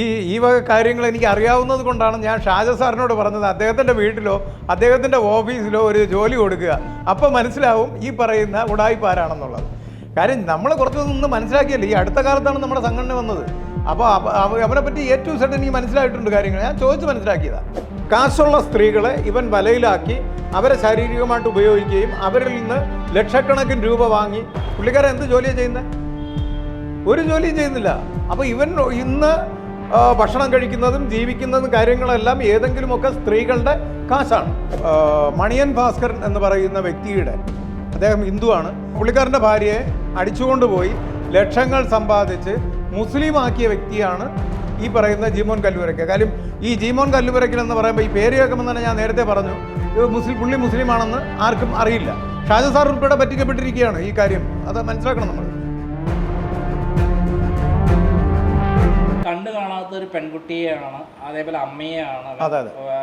ഈ ഈ വക കാര്യങ്ങൾ എനിക്ക് അറിയാവുന്നത് കൊണ്ടാണ് ഞാൻ ഷാജ സാറിനോട് പറഞ്ഞത്. അദ്ദേഹത്തിന്റെ വീട്ടിലോ അദ്ദേഹത്തിന്റെ ഓഫീസിലോ ഒരു ജോലി കൊടുക്കുക. അപ്പോൾ മനസ്സിലാവും ഈ പറയുന്ന ഉടായിപ്പാരാണെന്നുള്ളത് കാര്യം നമ്മൾ കുറച്ച് നിന്ന് മനസ്സിലാക്കിയല്ലേ ഈ അടുത്ത കാലത്താണ് നമ്മുടെ സംഘടന വന്നത്. അപ്പോൾ അവനെ പറ്റി ഏറ്റവും സെഡ് എനിക്ക് മനസ്സിലായിട്ടുണ്ട് കാര്യങ്ങൾ. ഞാൻ ചോദിച്ച് മനസ്സിലാക്കിയതാണ് കാശുള്ള സ്ത്രീകളെ ഇവൻ വലയിലാക്കി അവരെ ശാരീരികമായിട്ട് ഉപയോഗിക്കുകയും അവരിൽ നിന്ന് ലക്ഷക്കണക്കിന് രൂപ വാങ്ങി. പുള്ളിക്കാരൻ എന്ത് ജോലിയാണ് ചെയ്യുന്നത് ഒരു ജോലിയും ചെയ്യുന്നില്ല. അപ്പോൾ ഇവൻ ഇന്ന് ഭക്ഷണം കഴിക്കുന്നതും ജീവിക്കുന്നതും കാര്യങ്ങളെല്ലാം ഏതെങ്കിലുമൊക്കെ സ്ത്രീകളുടെ കാശാണ്. മണിയൻ ഭാസ്കരൻ എന്ന് പറയുന്ന വ്യക്തിയുടെ അദ്ദേഹം ഹിന്ദുവാണ് പുള്ളിക്കാരന്റെ ഭാര്യയെ അടിച്ചുകൊണ്ടുപോയി ലക്ഷങ്ങൾ സമ്പാദിച്ച് മുസ്ലിം ആക്കിയ വ്യക്തിയാണ് ഈ പറയുന്ന ജീമോൻ കല്ലുവരയ്ക്ക്. കാര്യം ഈ ജീമോൻ കല്ലുവരയ്ക്കൽ എന്ന് പറയുമ്പോൾ ഈ പേര് കേൾക്കുമ്പോൾ തന്നെ ഞാൻ നേരത്തെ പറഞ്ഞു മുസ്ലിം പുള്ളി മുസ്ലിമാണെന്ന് ആർക്കും അറിയില്ല. ഷാജസാർ ഉൾപ്പെടെ പറ്റിക്കപ്പെട്ടിരിക്കുകയാണ് ഈ കാര്യം. അത് മനസ്സിലാക്കണം നമ്മൾ. കാണാത്ത ഒരു പെൺകുട്ടിയെയാണ് അതേപോലെ അമ്മയെയാണ്.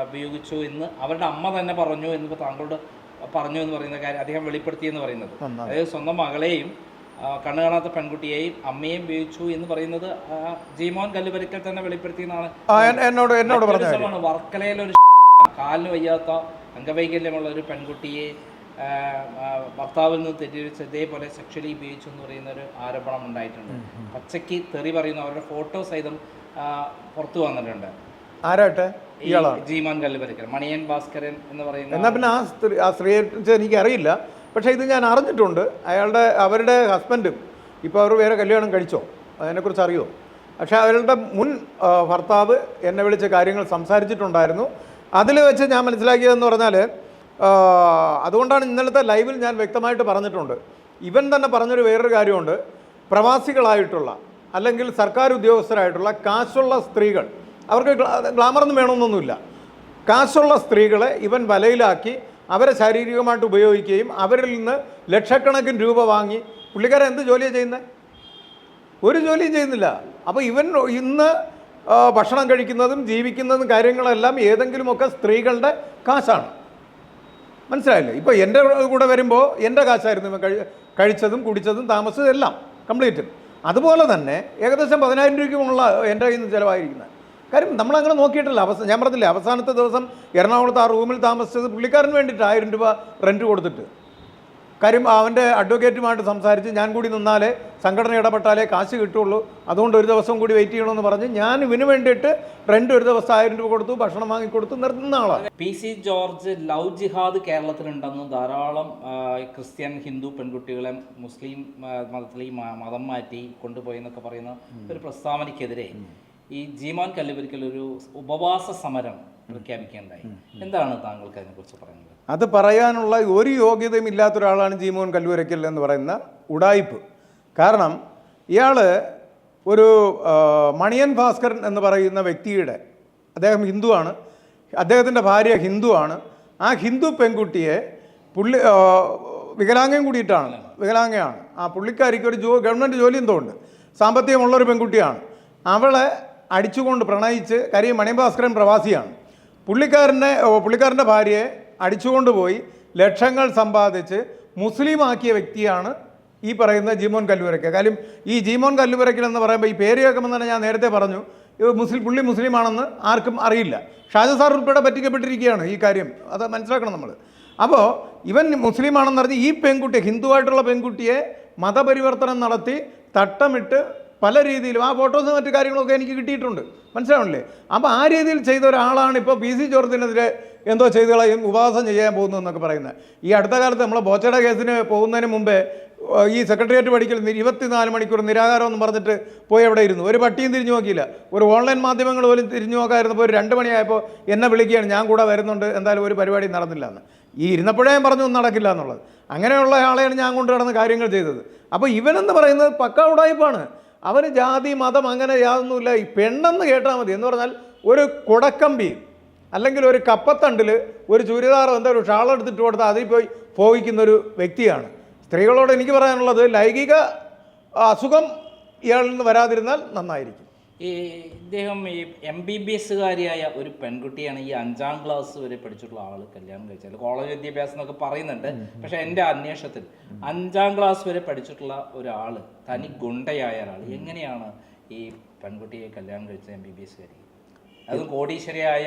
ഉപയോഗിച്ചു എന്ന് അവരുടെ അമ്മ തന്നെ പറഞ്ഞു എന്ന് താങ്കളോട് പറഞ്ഞു എന്ന് പറയുന്ന കാര്യം അദ്ദേഹം വെളിപ്പെടുത്തി എന്ന് പറയുന്നത് അതായത് സ്വന്തം മകളെയും കണ്ണു കാണാത്ത പെൺകുട്ടിയെയും അമ്മയെയും ഉപയോഗിച്ചു എന്ന് പറയുന്നത് ജീമോൻ കല്ലുപരിക്കൽ തന്നെ വെളിപ്പെടുത്തി എന്നോട് എന്നോട് പറഞ്ഞ ഒരു കാലിന് വയ്യാത്ത അംഗവൈകല്യമുള്ള ഒരു പെൺകുട്ടിയെ ഭർത്താവിൽ നിന്ന് തെറ്റിദ്ധരിച്ച് ഇതേപോലെ സെക്ഷലി ഉപയോഗിച്ചു എന്ന് പറയുന്ന ഒരു ആരോപണം ഉണ്ടായിട്ടുണ്ട്. പച്ചയ്ക്ക് തെറി പറയുന്ന അവരുടെ ഫോട്ടോ സഹിതം പുറത്തു വന്നിട്ടുണ്ട്. ആരാട്ടെ? ഇയാളാണ് ജീമാൻ കല്ലുപരിക്കൽ മണിയൻ ഭാസ്കരൻ എന്ന് പറയുന്ന എന്നാൽ പിന്നെ ആ സ്ത്രീ ആ സ്ത്രീയെ കുറിച്ച് എനിക്ക് അറിയില്ല പക്ഷേ ഇത് ഞാൻ അറിഞ്ഞിട്ടുണ്ട്. അയാളുടെ അവരുടെ ഹസ്ബൻഡും ഇപ്പോൾ അവർ വേറെ കല്യാണം കഴിച്ചോ? അതിനെക്കുറിച്ച് അറിയോ പക്ഷേ അവരുടെ മുൻ ഭർത്താവ് എന്നെ വിളിച്ച കാര്യങ്ങൾ സംസാരിച്ചിട്ടുണ്ടായിരുന്നു. അതിൽ വെച്ച് ഞാൻ മനസ്സിലാക്കിയതെന്ന് പറഞ്ഞാൽ അതുകൊണ്ടാണ് ഇന്നലത്തെ ലൈവിൽ ഞാൻ വ്യക്തമായിട്ട് പറഞ്ഞിട്ടുണ്ട്. ഇവൻ തന്നെ പറഞ്ഞൊരു വേറൊരു കാര്യമുണ്ട്. പ്രവാസികളായിട്ടുള്ള അല്ലെങ്കിൽ സർക്കാർ ഉദ്യോഗസ്ഥരായിട്ടുള്ള കാശുള്ള സ്ത്രീകൾ അവർക്ക് ഗ്ലാ- ഗ്ലാമറൊന്നും വേണമെന്നൊന്നുമില്ല. കാശുള്ള സ്ത്രീകളെ ഇവൻ വലയിലാക്കി അവരെ ശാരീരികമായിട്ട് ഉപയോഗിക്കുകയും അവരിൽ നിന്ന് ലക്ഷക്കണക്കിന് രൂപ വാങ്ങി പുള്ളിക്കാരൻ എന്ത് ജോലിയാണ് ചെയ്യുന്നത് ഒരു ജോലിയും ചെയ്യുന്നില്ല. അപ്പോൾ ഇവൻ ഇന്ന് ഭക്ഷണം കഴിക്കുന്നതും ജീവിക്കുന്നതും കാര്യങ്ങളെല്ലാം ഏതെങ്കിലുമൊക്കെ സ്ത്രീകളുടെ കാശാണ്. മനസ്സിലായില്ലേ? ഇപ്പോൾ എന്റെ കൂടെ വരുമ്പോൾ എന്റെ കാശായിരുന്നു കഴിച്ചതും കുടിച്ചതും താമസവും എല്ലാം കംപ്ലീറ്റും. അതുപോലെ തന്നെ ഏകദേശം പതിനായിരം രൂപയ്ക്കുമുള്ള എന്റെ കയ്യിൽ നിന്ന് ചിലവായിരിക്കുന്നത്. കാര്യം നമ്മളങ്ങനെ നോക്കിയിട്ടില്ല. അവസാനം ഞാൻ പറഞ്ഞില്ല അവസാനത്തെ ദിവസം എറണാകുളത്ത് ആ റൂമിൽ താമസിച്ചത് പുള്ളിക്കാരന് വേണ്ടിയിട്ട് ആയിരം രൂപ റെന്റ് കൊടുത്തിട്ട്. കാര്യം അവന്റെ അഡ്വക്കേറ്റുമായിട്ട് സംസാരിച്ച് ഞാൻ കൂടി നിന്നാലേ സംഘടന ഇടപെട്ടാലേ കാശ് കിട്ടുള്ളൂ. അതുകൊണ്ട് ഒരു ദിവസം കൂടി വെയിറ്റ് ചെയ്യണമെന്ന് പറഞ്ഞ് ഞാൻ ഇവന് വേണ്ടിയിട്ട് റെന്റ് ഒരു ദിവസം ആയിരം രൂപ കൊടുത്തു ഭക്ഷണം വാങ്ങിക്കൊടുത്തു നിർത്തുന്ന ആളാണ് P C George love jihad കേരളത്തിലുണ്ടെന്ന് ധാരാളം ക്രിസ്ത്യൻ ഹിന്ദു പെൺകുട്ടികളെ മുസ്ലിം മതത്തിൽ ഈ മതം മാറ്റി കൊണ്ടുപോയി എന്നൊക്കെ പറയുന്ന ഒരു പ്രസ്താവനയ്ക്കെതിരെ ഈ ജീമാൻ കല്ലുപരിക്കൽ ഒരു ഉപവാസ സമരം പ്രഖ്യാപിക്കേണ്ടായി എന്താണ് താങ്കൾക്ക് അതിനെക്കുറിച്ച് പറയുന്നത് അത് പറയാനുള്ള ഒരു യോഗ്യതയും ഇല്ലാത്ത ഒരാളാണ് ജീമോൻ കല്ലൂരയ്ക്കൽ എന്ന് പറയുന്ന ഉടായിപ്പ്. കാരണം ഇയാൾ ഒരു മണിയൻ ഭാസ്കരൻ എന്ന് പറയുന്ന വ്യക്തിയുടെ അദ്ദേഹം ഹിന്ദുവാണ് അദ്ദേഹത്തിന്റെ ഭാര്യ ഹിന്ദുവാണ് ആ ഹിന്ദു പെൺകുട്ടിയെ പുള്ളി വികലാംഗം കൂടിയിട്ടാണ് വികലാംഗയാണ്. ആ പുള്ളിക്കാരിക്ക് ഒരു ജോ ഗവൺമെന്റ് ജോലി എന്തോ ഉണ്ട്. സാമ്പത്തികമുള്ളൊരു പെൺകുട്ടിയാണ്. അവളെ അടിച്ചുകൊണ്ട് പ്രണയിച്ച് കാര്യം മണിഭാസ്കരൻ പ്രവാസിയാണ്. പുള്ളിക്കാരന്റെ പുള്ളിക്കാരന്റെ ഭാര്യയെ അടിച്ചുകൊണ്ട് പോയി ലക്ഷങ്ങൾ സമ്പാദിച്ച് മുസ്ലിമാക്കിയ വ്യക്തിയാണ് ഈ പറയുന്ന ജീമോൻ കല്ലുവരക്ക കാര്യം ഈ ജീമോൻ കല്ലുവരയ്ക്കൽ എന്ന് പറയുമ്പോൾ ഈ പേര് കേൾക്കുമ്പോൾ തന്നെ ഞാൻ നേരത്തെ പറഞ്ഞു മുസ്ലിം പുള്ളി മുസ്ലിമാണെന്ന് ആർക്കും അറിയില്ല. ഷാജ സാർ ഉൾപ്പെടെ പറ്റിക്കപ്പെട്ടിരിക്കുകയാണ് ഈ കാര്യം. അത് മനസ്സിലാക്കണം നമ്മൾ അപ്പോൾ ഇവൻ മുസ്ലിമാണെന്ന് പറഞ്ഞ് ഈ പെൺകുട്ടിയെ ഹിന്ദുവായിട്ടുള്ള പെൺകുട്ടിയെ മതപരിവർത്തനം നടത്തി തട്ടമിട്ട് പല രീതിയിലും ആ ഫോട്ടോസും മറ്റു കാര്യങ്ങളൊക്കെ എനിക്ക് കിട്ടിയിട്ടുണ്ട്. മനസ്സിലാവണില്ലേ? അപ്പോൾ ആ രീതിയിൽ ചെയ്ത ഒരാളാണ് ഇപ്പോൾ പി സി ജോർജിനെതിരെ എന്തോ ചെയ്ത് കളയും ഉപവാസം ചെയ്യാൻ പോകുന്നു എന്നൊക്കെ പറയുന്നത്. ഈ അടുത്ത കാലത്ത് നമ്മൾ ബോച്ചയുടെ കേസിന് പോകുന്നതിന് മുമ്പേ ഈ സെക്രട്ടേറിയറ്റ് പഠിക്കൽ ഇരുപത്തിനാല് മണിക്കൂർ നിരാകാരം എന്ന് പറഞ്ഞിട്ട് പോയി അവിടെ ഇരുന്നു. ഒരു പട്ടിയും തിരിഞ്ഞു നോക്കിയില്ല. ഒരു ഓൺലൈൻ മാധ്യമങ്ങൾ പോലും തിരിഞ്ഞു നോക്കാതിരുന്നപ്പോൾ ഒരു രണ്ട് മണിയായപ്പോൾ എന്നെ വിളിക്കുകയാണ് ഞാൻ കൂടെ വരുന്നുണ്ട് എന്തായാലും ഒരു പരിപാടി നടന്നില്ല എന്ന് ഈ ഇരുന്നപ്പോഴേ പറഞ്ഞു ഒന്നും നടക്കില്ല എന്നുള്ളത്. അങ്ങനെയുള്ള ആളെയാണ് ഞാൻ കൊണ്ട് നടന്ന് കാര്യങ്ങൾ ചെയ്തത്. അപ്പോൾ ഇവനെന്ന് പറയുന്നത് പക്ക ഉടായ്പാണ് അവന് ജാതി മതം അങ്ങനെ യാതൊന്നുമില്ല. ഈ പെണ്ണെന്ന് കേട്ടാൽ മതി. എന്ന് പറഞ്ഞാൽ ഒരു കുടക്കമ്പി അല്ലെങ്കിൽ ഒരു കപ്പത്തണ്ടിൽ ഒരു ചുരിദാർ എന്താ ഒരു ഷാൾ എടുത്തിട്ട് കൊടുത്താൽ അതിൽ പോയി പോവിക്കുന്ന ഒരു വ്യക്തിയാണ്. സ്ത്രീകളോട് എനിക്ക് പറയാനുള്ളത് ലൈംഗിക അസുഖം ഇയാളിൽ നിന്ന് വരാതിരുന്നാൽ നന്നായിരിക്കും. ഈ ഇദ്ദേഹം ഈ എം ബി ബി എസ്സുകാരിയായ ഒരു പെൺകുട്ടിയാണ് ഈ അഞ്ചാം ക്ലാസ് വരെ പഠിച്ചിട്ടുള്ള ആൾ കല്യാണം കഴിച്ചത്. കോളേജ് വിദ്യാഭ്യാസം എന്നൊക്കെ പറയുന്നുണ്ട്. പക്ഷെ എന്റെ അന്വേഷണത്തിൽ അഞ്ചാം ക്ലാസ് വരെ പഠിച്ചിട്ടുള്ള ഒരാൾ തനി ഗുണ്ടയായ ഒരാൾ എങ്ങനെയാണ് ഈ പെൺകുട്ടിയെ കല്യാണം കഴിച്ചത് എം ബി ബി എസ് കാരി? അതും കോടീശ്വരിയായ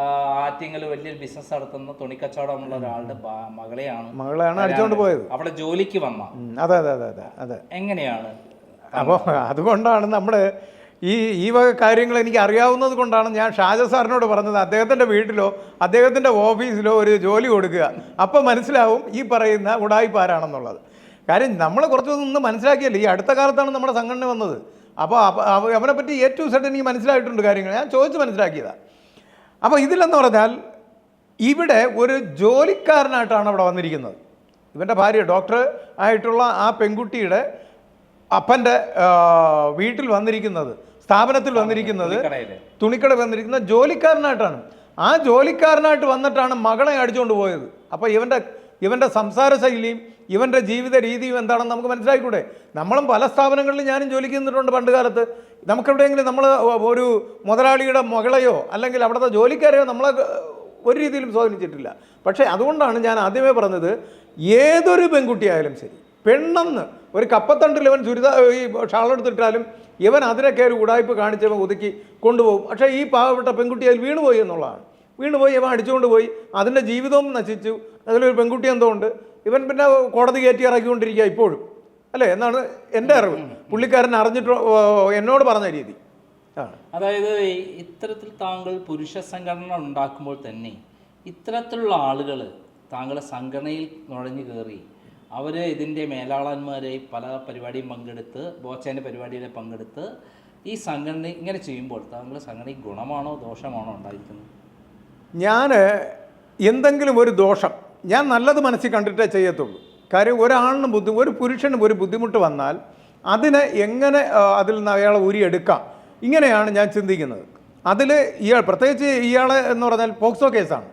ആറ്റിങ്ങൽ വലിയൊരു ബിസിനസ് നടത്തുന്ന തുണിക്കച്ചവടമുള്ള ഒരാളുടെ മകളെയാണ്. മകളെയാണ് അടിച്ചോണ്ട് പോയത്. അവിടെ ജോലിക്ക് വന്ന. അതെ അതെ അതെ അതെ അതെ. എങ്ങനെയാണ്? അപ്പോൾ അതുകൊണ്ടാണ് നമ്മൾ ഈ ഈ വക കാര്യങ്ങൾ എനിക്ക് അറിയാവുന്നത് കൊണ്ടാണ് ഞാൻ ഷാജ സാറിനോട് പറഞ്ഞത്. അദ്ദേഹത്തിന്റെ വീട്ടിലോ അദ്ദേഹത്തിന്റെ ഓഫീസിലോ ഒരു ജോലി കൊടുക്കുക. അപ്പോൾ മനസ്സിലാവും ഈ പറയുന്ന ഉടായിപ്പാരാണെന്നുള്ളത് കാര്യം നമ്മൾ കുറച്ച് നിന്ന് മനസ്സിലാക്കിയല്ലേ ഈ അടുത്ത കാലത്താണ് നമ്മുടെ സംഘടന വന്നത്. അപ്പോൾ അവനെ പറ്റി എ ടു സെഡ് എനിക്ക് മനസ്സിലായിട്ടുണ്ട് കാര്യങ്ങൾ. ഞാൻ ചോദിച്ച് മനസ്സിലാക്കിയതാണ് അപ്പോൾ ഇതിലെന്ന് പറഞ്ഞാൽ ഇവിടെ ഒരു ജോലിക്കാരനായിട്ടാണ് അവിടെ വന്നിരിക്കുന്നത്. ഇവന്റെ ഭാര്യ ഡോക്ടർ ആയിട്ടുള്ള ആ പെൺകുട്ടിയുടെ അപ്പന്റെ വീട്ടിൽ വന്നിരിക്കുന്നത് സ്ഥാപനത്തിൽ വന്നിരിക്കുന്നത് തുണിക്കട വന്നിരിക്കുന്ന ജോലിക്കാരനായിട്ടാണ്. ആ ജോലിക്കാരനായിട്ട് വന്നിട്ടാണ് മകളെ അടിച്ചുകൊണ്ട് പോയത്. അപ്പോൾ ഇവന്റെ ഇവന്റെ സംസാര ശൈലിയും ഇവന്റെ ജീവിത രീതിയും എന്താണെന്ന് നമുക്ക് മനസ്സിലായിക്കൂടെ? നമ്മളും പല സ്ഥാപനങ്ങളിലും ഞാനും ജോലിക്ക് നിന്നിട്ടുണ്ട് പണ്ട് കാലത്ത്. നമുക്കെവിടെയെങ്കിലും നമ്മൾ ഒരു മുതലാളിയുടെ മകളെയോ അല്ലെങ്കിൽ അവിടുത്തെ ജോലിക്കാരെയോ നമ്മളെ ഒരു രീതിയിലും സ്വാധീനിച്ചിട്ടില്ല. പക്ഷേ അതുകൊണ്ടാണ് ഞാൻ ആദ്യമേ പറഞ്ഞത് ഏതൊരു പെൺകുട്ടിയായാലും ശരി പെണ്ണെന്ന് ഒരു കപ്പത്തണ്ടിൽ ഇവൻ ചുരിദ ഈ ഷാളെടുത്തിട്ടാലും ഇവൻ അതിനെ കയറി ഉടായ്പ കാണിച്ചവൻ ഒതുക്കി കൊണ്ടുപോകും. പക്ഷേ ഈ പാവപ്പെട്ട പെൺകുട്ടി അതിൽ വീണുപോയി എന്നുള്ളതാണ്. വീണുപോയി ഇവൻ അടിച്ചുകൊണ്ട് പോയി അതിന്റെ ജീവിതവും നശിച്ചു. അതിലൊരു പെൺകുട്ടി എന്തോ ഉണ്ട് ഇവൻ പിന്നെ കോടതി കയറ്റി ഇറക്കിക്കൊണ്ടിരിക്കുക ഇപ്പോഴും. അല്ലേ? എന്നാണ് എന്റെ അറിവ്. പുള്ളിക്കാരൻ അറിഞ്ഞിട്ട് എന്നോട് പറഞ്ഞ രീതി. അതായത് ഇത്തരത്തിൽ താങ്കൾ പുരുഷ സംഘടന ഉണ്ടാക്കുമ്പോൾ തന്നെ ഇത്തരത്തിലുള്ള ആളുകൾ താങ്കളെ സംഘടനയിൽ നുഴഞ്ഞു കയറി അവർ ഇതിന്റെ മേലാളന്മാരെ പല പരിപാടിയും പങ്കെടുത്ത് ബോച്ചേന്റെ പരിപാടിയിലെ പങ്കെടുത്ത് ഈ സംഘടന ഇങ്ങനെ ചെയ്യുമ്പോൾ താങ്കളുടെ സംഘടനയ്ക്ക് ഗുണമാണോ ദോഷമാണോ ഉണ്ടായിരിക്കുന്നത്? ഞാൻ എന്തെങ്കിലും ഒരു ദോഷം ഞാൻ നല്ലത് മനസ്സിൽ കണ്ടിട്ടേ ചെയ്യത്തുള്ളൂ. കാര്യം ഒരാളിന് ബുദ്ധി ഒരു പുരുഷനും ഒരു ബുദ്ധിമുട്ട് വന്നാൽ അതിനെ എങ്ങനെ അതിൽ നിന്ന് അയാളെ ഉരിയെടുക്കാം ഇങ്ങനെയാണ് ഞാൻ ചിന്തിക്കുന്നത്. അതിൽ ഇയാൾ പ്രത്യേകിച്ച് ഇയാളെ എന്ന് പറഞ്ഞാൽ പോക്സോ കേസാണ്.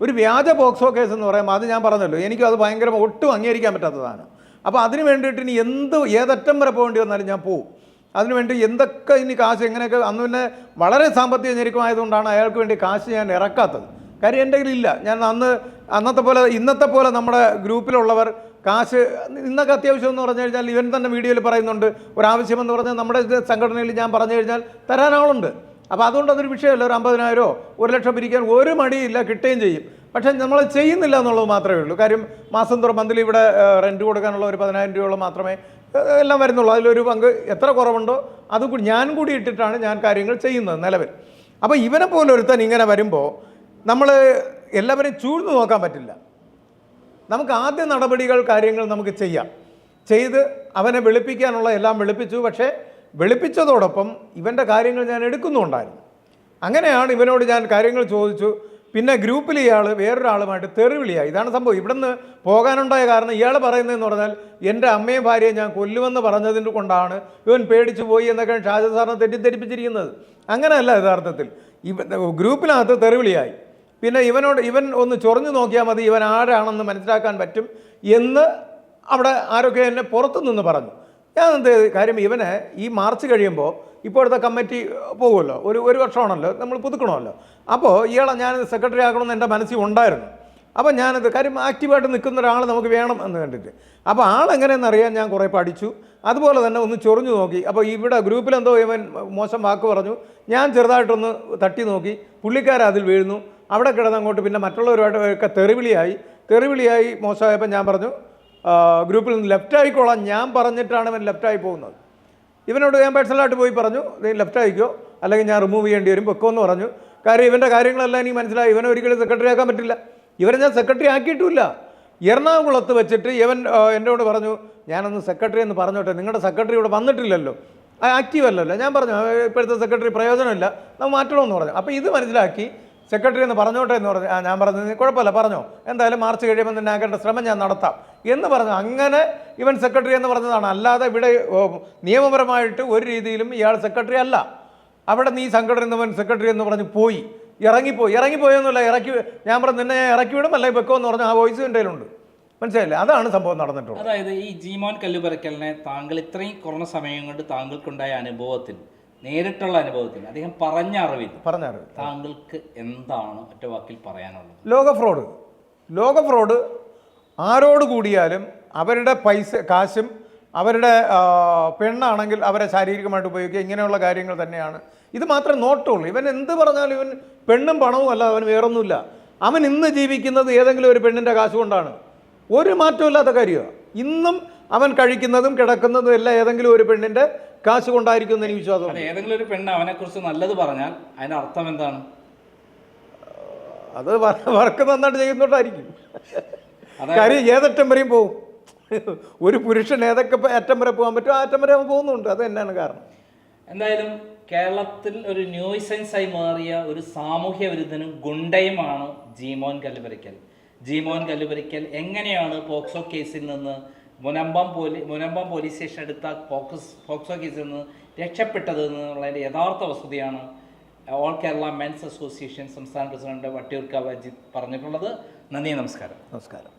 ഒരു വ്യാജ പോക്സോ കേസ് എന്ന് പറയുമ്പോൾ അത് ഞാൻ പറഞ്ഞല്ലോ എനിക്കും അത് ഭയങ്കര ഒട്ടും അംഗീകരിക്കാൻ പറ്റാത്തതാണ്. അപ്പോൾ അതിന് വേണ്ടിയിട്ട് ഇനി എന്ത് ഏതറ്റം വരെ പോകേണ്ടി വന്നാലും ഞാൻ പോവും. അതിനുവേണ്ടി എന്തൊക്കെ ഇനി കാശ് എങ്ങനെയൊക്കെ അന്ന് പിന്നെ വളരെ സാമ്പത്തിക ഞെരുക്കമായതുകൊണ്ടാണ് അയാൾക്ക് വേണ്ടി കാശ് ഞാൻ ഇറക്കാത്തത്. കാര്യം എന്റെ കയ്യിലില്ല ഞാൻ അന്ന് അന്നത്തെ പോലെ ഇന്നത്തെ പോലെ നമ്മുടെ ഗ്രൂപ്പിലുള്ളവർ കാശ് ഇന്നൊക്കെ അത്യാവശ്യം എന്ന് പറഞ്ഞു കഴിഞ്ഞാൽ ഇവൻ തന്നെ വീഡിയോയിൽ പറയുന്നുണ്ട് ഒരാവശ്യമെന്ന് പറഞ്ഞാൽ നമ്മുടെ സംഘടനയിൽ ഞാൻ പറഞ്ഞു കഴിഞ്ഞാൽ തരാൻ ആളുണ്ട്. അപ്പോൾ അതുകൊണ്ട് അതൊരു വിഷയമല്ല ഒരു അമ്പതിനായിരമോ ഒരു ലക്ഷം പിരിക്കാൻ ഒരു മടിയില്ല കിട്ടുകയും ചെയ്യും. പക്ഷേ നമ്മൾ ചെയ്യുന്നില്ല എന്നുള്ളത് മാത്രമേ ഉള്ളൂ. കാര്യം മാസം തോറും മന്ത്ലി ഇവിടെ റെന്റ് കൊടുക്കാനുള്ള ഒരു പതിനായിരം രൂപയോളം മാത്രമേ എല്ലാം വരുന്നുള്ളൂ. അതിലൊരു പങ്ക് എത്ര കുറവുണ്ടോ അത് ഞാൻ കൂടി ഇട്ടിട്ടാണ് ഞാൻ കാര്യങ്ങൾ ചെയ്യുന്നത് നിലവിൽ. അപ്പോൾ ഇവനെ പോലെ ഒരുത്തൻ ഇങ്ങനെ വരുമ്പോൾ നമ്മൾ എല്ലാവരെയും ചൂഴ്ന്നു നോക്കാൻ പറ്റില്ല. നമുക്ക് ആദ്യ നടപടികൾ കാര്യങ്ങൾ നമുക്ക് ചെയ്യാം. ചെയ്ത് അവനെ വെളുപ്പിക്കാനുള്ള എല്ലാം വെളുപ്പിച്ചു. പക്ഷേ വെളുപ്പിച്ചതോടൊപ്പം ഇവന്റെ കാര്യങ്ങൾ ഞാൻ എടുക്കുന്നുണ്ടായിരുന്നു. അങ്ങനെയാണ് ഇവനോട് ഞാൻ കാര്യങ്ങൾ ചോദിച്ചു. പിന്നെ ഗ്രൂപ്പിൽ ഇയാൾ വേറൊരാളുമായിട്ട് തെറിവിളിയായി. ഇതാണ് സംഭവം. ഇവിടുന്ന് പോകാനുണ്ടായ കാരണം ഇയാൾ പറയുന്നതെന്ന് പറഞ്ഞാൽ എന്റെ അമ്മയും ഭാര്യയെ ഞാൻ കൊല്ലുമെന്ന് പറഞ്ഞതിന്റെ കൊണ്ടാണ് ഇവൻ പേടിച്ചു പോയി എന്നൊക്കെയാണ് ഷാജ സാറിനെ തെറ്റിദ്ധരിപ്പിച്ചിരിക്കുന്നത്. അങ്ങനെയല്ല യഥാർത്ഥത്തിൽ. ഇവ ഗ്രൂപ്പിനകത്ത് തെറിവിളിയായി. പിന്നെ ഇവനോട് ഇവൻ ഒന്ന് ചൊറിഞ്ഞു നോക്കിയാൽ മതി ഇവൻ ആരാണെന്ന് മനസ്സിലാക്കാൻ പറ്റും എന്ന് അവിടെ ആരൊക്കെ എന്നെ പുറത്തു നിന്ന് പറഞ്ഞു. ഞാൻ എന്ത്? കാര്യം ഇവന് ഈ മാർച്ച് കഴിയുമ്പോൾ ഇപ്പോഴത്തെ കമ്മിറ്റി പോകുമല്ലോ. ഒരു ഒരു വർഷമാണല്ലോ നമ്മൾ പുതുക്കണമല്ലോ. അപ്പോൾ ഇയാളെ ഞാൻ സെക്രട്ടറി ആക്കണമെന്ന് എന്റെ മനസ്സിൽ ഉണ്ടായിരുന്നു. അപ്പോൾ ഞാനത് കാര്യം ആക്റ്റീവായിട്ട് നിൽക്കുന്ന ഒരാൾ നമുക്ക് വേണം എന്ന് കണ്ടിട്ട്. അപ്പോൾ ആളെങ്ങനെയെന്ന് അറിയാൻ ഞാൻ കുറേ പഠിച്ചു. അതുപോലെ തന്നെ ഒന്ന് ചൊറിഞ്ഞു നോക്കി. അപ്പോൾ ഇവിടെ ഗ്രൂപ്പിലെന്തോ ഇവൻ മോശം വാക്ക് പറഞ്ഞു. ഞാൻ ചെറുതായിട്ടൊന്ന് തട്ടി നോക്കി. പുള്ളിക്കാരതിൽ വീഴുന്നു. അവിടെ കിടന്ന് അങ്ങോട്ട് പിന്നെ മറ്റുള്ളവരുമായിട്ട് ഒക്കെ തെറിവിളിയായി. തെറിവിളിയായി മോശമായപ്പോൾ ഞാൻ പറഞ്ഞു ഗ്രൂപ്പിൽ നിന്ന് ലെഫ്റ്റ് ആയിക്കോളാം ഞാൻ പറഞ്ഞിട്ടാണ് ഇവൻ ലെഫ്റ്റായി പോകുന്നത്. ഇവനോട് ഞാൻ പേഴ്സണലായിട്ട് പോയി പറഞ്ഞു നീ ലെഫ്റ്റ് ആയിക്കോ അല്ലെങ്കിൽ ഞാൻ റിമൂവ് ചെയ്യേണ്ടി വരും എന്ന് പറഞ്ഞു. കാര്യം ഇവന്റെ കാര്യങ്ങളെല്ലാം എനിക്ക് മനസ്സിലായി. ഇവനെ ഒരിക്കലും സെക്രട്ടറി ആക്കാൻ പറ്റില്ല. ഇവനെ ഞാൻ സെക്രട്ടറി ആക്കിയിട്ടില്ല. എറണാകുളത്ത് വെച്ചിട്ട് ഇവൻ എന്നോട് പറഞ്ഞു ഞാനൊന്ന് സെക്രട്ടറി എന്ന് പറഞ്ഞോട്ടെ. നിങ്ങളുടെ സെക്രട്ടറി ഇവിടെ വന്നിട്ടില്ലല്ലോ. ആക്റ്റീവ് അല്ലല്ലോ. ഞാൻ പറഞ്ഞു ഇപ്പോഴത്തെ സെക്രട്ടറി പ്രയോജനമില്ല. നമ്മൾ മാറ്റണമെന്ന് പറഞ്ഞു. അപ്പോൾ ഇത് മനസ്സിലാക്കി സെക്രട്ടറി എന്ന് പറഞ്ഞോട്ടെ എന്ന് പറഞ്ഞു ഞാൻ പറഞ്ഞു "നീ കുഴപ്പമില്ല പറഞ്ഞോ. എന്തായാലും മാർച്ച് കഴിയുമ്പോൾ തന്നെ ആക്കേണ്ട ശ്രമം ഞാൻ നടത്താം എന്ന് പറഞ്ഞു. അങ്ങനെ ഇവൻ സെക്രട്ടറി എന്ന് പറഞ്ഞതാണ്. അല്ലാതെ ഇവിടെ നിയമപരമായിട്ട് ഒരു രീതിയിലും ഇയാൾ സെക്രട്ടറി അല്ല. അവിടെ നീ സംഘടന എന്നവൻ സെക്രട്ടറി എന്ന് പറഞ്ഞ് പോയി. ഇറങ്ങിപ്പോയി. ഇറങ്ങിപ്പോയൊന്നുമില്ല ഇറക്കി ഞാൻ പറഞ്ഞു നിന്നെ ഞാൻ ഇറക്കി വിടും അല്ലെങ്കിൽ വെക്കോ എന്ന് പറഞ്ഞു ആ വോയിസ് എന്റെ കയ്യിലുണ്ട്. മനസ്സിലായില്ലേ? അതാണ് സംഭവം നടന്നിട്ടുള്ളത്. അതായത് ഈ ജീമോൻ കല്ലുപറക്കലിനെ താങ്കൾ ഇത്രയും കുറഞ്ഞ സമയം കൊണ്ട് താങ്കൾക്കുണ്ടായ അനുഭവത്തിൽ നേരിട്ടുള്ള അനുഭവത്തിൽ അദ്ദേഹം പറഞ്ഞ അറിവിൽ അറിവ് താങ്കൾക്ക് എന്താണ് ഒറ്റ വാക്കിൽ പറയാനുള്ളത്? ലോക ഫ്രോഡ്. ലോക ഫ്രോഡ് ആരോട് കൂടിയാലും അവരുടെ പൈസ കാശും അവരുടെ പെണ്ണാണെങ്കിൽ അവരെ ശാരീരികമായിട്ട് ഉപയോഗിക്കുക ഇങ്ങനെയുള്ള കാര്യങ്ങൾ തന്നെയാണ്. ഇത് മാത്രമേ നോട്ടുള്ളൂ. ഇവൻ എന്ത് പറഞ്ഞാലും ഇവൻ പെണ്ണും പണവും അല്ല അവൻ വേറൊന്നുമില്ല. അവൻ ഇന്ന് ജീവിക്കുന്നത് ഏതെങ്കിലും ഒരു പെണ്ണിന്റെ കാശ് കൊണ്ടാണ്. ഒരു മാറ്റമില്ലാത്ത കാര്യമാണ് ഇന്നും അവൻ കഴിക്കുന്നതും കിടക്കുന്നതും എല്ലാം ഏതെങ്കിലും ഒരു പെണ്ണിന്റെ കാശ് കൊണ്ടായിരിക്കും എന്ന് എനിക്ക് വിശ്വാസം ഏതെങ്കിലും ഒരു പെണ്ണ് അവനെ കുറിച്ച് നല്ലത് പറഞ്ഞാൽ അതിന്റെ അർത്ഥം എന്താണ്? അത് വർക്ക് നന്നായിട്ട് ചെയ്യുന്നോണ്ടായിരിക്കും. കാര്യം ഏതറ്റം വരെയും പോകും ഒരു പുരുഷൻ ഏതൊക്കെ അറ്റം വരെ പോകാൻ പറ്റുമോ ആ അറ്റം വരെ അവൻ പോകുന്നുണ്ട്. അത് തന്നെയാണ് കാരണം. എന്തായാലും കേരളത്തിൽ ഒരു ന്യൂസൻസ് ആയി മാറിയ ഒരു സാമൂഹ്യ വിരുദ്ധനും ഗുണ്ടയുമാണ് ജീമോൻ കല്ലുപരിക്കൽ. ജീമോൻ കല്ലുപരിക്കൽ എങ്ങനെയാണ് പോക്സോ കേസിൽ നിന്ന് മുനമ്പം പോലീ മുനമ്പം പോലീസ് സ്റ്റേഷൻ എടുത്ത പോക്സ് പോക്സോ കേസിൽ നിന്ന് രക്ഷപ്പെട്ടത് എന്നുള്ളതിന്റെ യഥാർത്ഥ വസ്തുതയാണ് ഓൾ കേരള മെൻസ് അസോസിയേഷൻ സംസ്ഥാന പ്രസിഡന്റ് വട്ടിയൂർക്കാവ് അജിത് പറഞ്ഞിട്ടുള്ളത്. നന്ദി നമസ്കാരം. നമസ്കാരം.